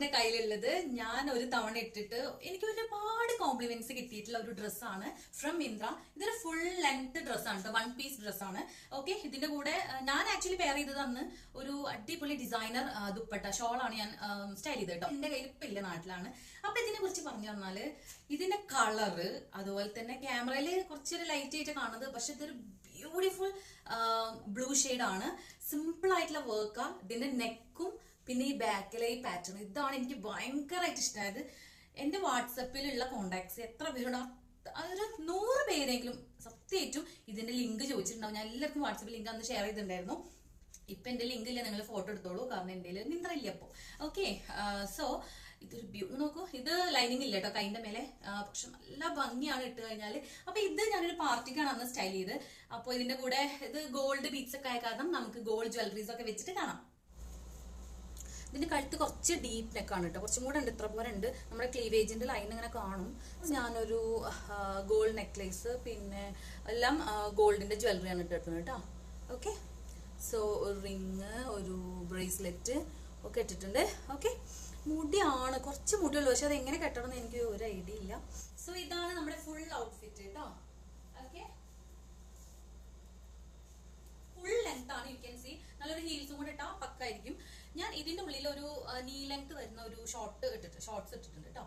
എന്റെ കയ്യിലുള്ളത് ഞാൻ ഒരു തവണ ഇട്ടിട്ട് എനിക്ക് ഒരുപാട് കോംപ്ലിമെന്റ്സ് കിട്ടിയിട്ടുള്ള ഒരു ഡ്രസ്സാണ് ഫ്രം മിന്ത്ര ഇതൊരു ഫുൾ ലെങ്ത് ഡ്രസ്സാണ് വൺ പീസ് ഡ്രസ്സാണ് ഓക്കെ ഇതിന്റെ കൂടെ ഞാൻ ആക്ച്വലി പെയർ ചെയ്തത് അന്ന് ഒരു അടിപൊളി ഡിസൈനർ ദുപ്പട്ട ഷോളാണ് ഞാൻ സ്റ്റൈൽ ചെയ്തത് കേട്ടോ എന്റെ കയ്യിൽ ഇപ്പൊ ഇല്ല നാട്ടിലാണ്. അപ്പൊ ഇതിനെ കുറിച്ച് പറഞ്ഞു തന്നാൽ ഇതിന്റെ കളറ് അതുപോലെ തന്നെ ക്യാമറയിൽ കുറച്ചൊരു ലൈറ്റ് ആയിട്ട് കാണുന്നത് പക്ഷെ ഇതൊരു ബ്യൂട്ടിഫുൾ ബ്ലൂ ആണ്. സിമ്പിൾ ആയിട്ടുള്ള വർക്കാണ് ഇതിന്റെ നെക്കും പിന്നെ ഈ ബാക്കിലെ ഈ പാറ്റേൺ ഇതാണ് എനിക്ക് ഭയങ്കരമായിട്ട് ഇഷ്ടമായത് എന്റെ വാട്സപ്പിലുള്ള കോണ്ടാക്ട്സ് എത്ര പേരുണ്ട്? അത് ഒരു നൂറ് പേരെങ്കിലും സത്യമായിട്ടും ഇതിന്റെ ലിങ്ക് ചോദിച്ചിട്ടുണ്ടാവും. ഞാൻ എല്ലാവർക്കും വാട്സപ്പിൽ ലിങ്ക് അന്ന് ഷെയർ ചെയ്തിട്ടുണ്ടായിരുന്നു. ഇപ്പൊ എന്റെ ലിങ്ക് ഇല്ല നിങ്ങൾ ഫോട്ടോ എടുത്തോളൂ. കാരണം എന്റെ നിന്ത്രയില്ല അപ്പോ ഓക്കെ സോ ഇതൊരു ബ്യൂ നോക്കൂ. ഇത് ലൈനിങ് ഇല്ല കേട്ടോ കൈന്റെ മേലെ. പക്ഷെ നല്ല ഭംഗിയാണ് ഇട്ട് കഴിഞ്ഞാൽ അപ്പൊ ഇത് ഞാനൊരു പാർട്ടിക്കാണ് അന്ന് സ്റ്റൈൽ ചെയ്ത്. അപ്പൊ ഇതിന്റെ കൂടെ ഇത് ഗോൾഡ് ബീറ്റ്സ് ഒക്കെ ആയ കാരണം നമുക്ക് ഗോൾഡ് ജ്വല്ലറീസ് ഒക്കെ വെച്ചിട്ട് കാണാം. ഇതിന്റെ കഴുത്ത് കുറച്ച് ഡീപ്പ് നെക്കാണ് കേട്ടോ കുറച്ചും കൂടെ ഉണ്ട്. ഇത്ര പോലെ ഉണ്ട്. നമ്മുടെ ക്ലീവേജിന്റെ ലൈൻ ഇങ്ങനെ കാണും. ഞാനൊരു ഗോൾഡ് നെക്ലേസ് പിന്നെ എല്ലാം ഗോൾഡിന്റെ ജ്വല്ലറിയാണ് ഇട്ടിട്ടുള്ളത് കേട്ടോ ഓക്കെ സോ ഒരു റിങ് ഒരു ബ്രേസ്ലെറ്റ് ഒക്കെ ഇട്ടിട്ടുണ്ട്. ഓക്കെ മുടിയാണ്. കുറച്ച് മുടിയുള്ളൂ. പക്ഷെ അത് എങ്ങനെ കെട്ടണം എനിക്ക് ഒരു ഐഡിയ ഇല്ല. സോ ഇതാണ് നമ്മുടെ ഫുൾ ഔട്ട്ഫിറ്റ് കേട്ടോ ഓക്കെ ഫുൾ ലെങ്ത് ആണ് യു ക്യാൻ സി നല്ലൊരു ഹീൽസും കൂടെ ഇട്ടാ പക്കായിരിക്കും. ഞാൻ ഇതിന്റെ ഉള്ളിൽ ഒരു നീ ലെങ്ത് വരുന്ന ഒരു ഷോർട്ട് ഇട്ടിട്ട് ഷോർട്ട്സ് ഇട്ടിട്ടുണ്ട് കേട്ടോ